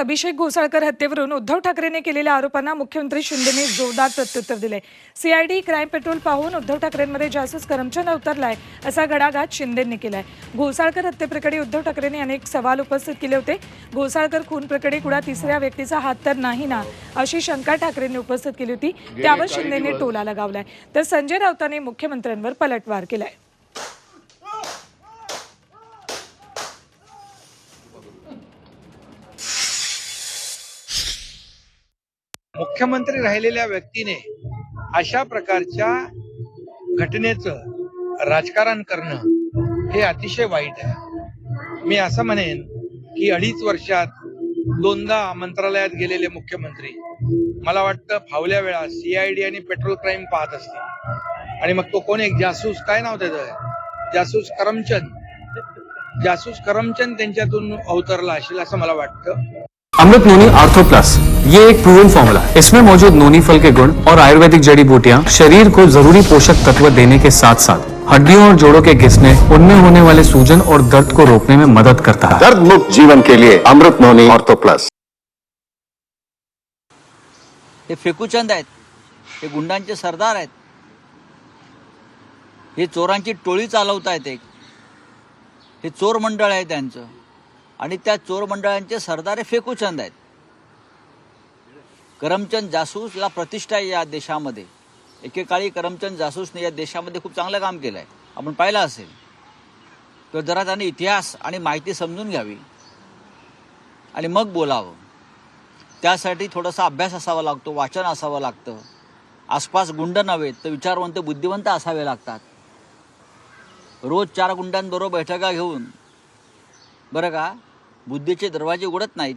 अभिषेक घोसाळकर हत्येवरून उद्धव ठाकरेंनी केलेल्या आरोपांना मुख्यमंत्री शिंदेने जोरदार प्रत्युत्तर दिले. सीआयडी क्राईम पेट्रोल पाहून उद्धव ठाकरेंमध्ये जासूस करमचंद अवतरलाय असा घडाघात शिंदेंनी केलाय. घोसाळकर हत्येप्रकरणी उद्धव ठाकरेंनी अनेक सवाल उपस्थित केले होते. घोसाळकर खून प्रकरणी कुणा तिसऱ्या व्यक्तीचा हात तर नाही ना अशी शंका ठाकरेंनी उपस्थित केली होती. त्यावर शिंदेने टोला लगावलाय. तर संजय राऊतांनी मुख्यमंत्र्यांवर पलटवार केलाय. मुख्यमंत्री राहिलेल्या व्यक्तीने अशा प्रकारच्या घटनेचं राजकारण करणं हे अतिशय वाईट आहे. मी असं म्हणेन की अडीच वर्षात दोनदा मंत्रालयात गेलेले मुख्यमंत्री मला वाटतं फावल्या वेळा सीआयडी आणि पेट्रोल क्राईम पाहत असतील. आणि मग तो कोण एक जासूस काय नाव त्याचं? जासूस करमचंद. जासूस करमचंद त्यांच्यातून अवतरला असेल असं मला वाटतं. Amrit noni ortho plus. ये एक प्रूवन फॉर्मूला है। इसमें मौजूद नोनी फल के गुण और आयुर्वेदिक जड़ी बूटियां शरीर को जरूरी पोषक तत्व देने के साथ साथ हड्डियों और जोड़ों के घिसने उनमें होने वाले सूजन और दर्द को रोकने में मदद करता है। दर्द मुक्त जीवन के लिए अमृत नोनी ऑर्थो प्लस। हे फेकूचंद आहेत हे गुंडांचे सरदार आहेत हे चोरांची टोळी चालवत आहेत एक हे चोर मंडळ आहे त्यांचं आणि त्या चोर मंडळांचे सरदार हे फेकूचंद आहेत. करमचंद जासूसला प्रतिष्ठा आहे या देशामध्ये. एकेकाळी करमचंद जासूसने या देशामध्ये खूप चांगलं काम केलं आहे आपण पाहिलं असेल. तर जरा त्याने इतिहास आणि माहिती समजून घ्यावी. आणि मग बोलावं. त्यासाठी थोडासा अभ्यास असावा लागतो वाचन असावं लागतं. आसपास गुंड नव्हेत तर विचारवंत बुद्धिवंत असावे लागतात. रोज चार गुंडांबरोबर बैठका घेऊन. बरं का? बुद्धीचे दरवाजे उघडत नाहीत.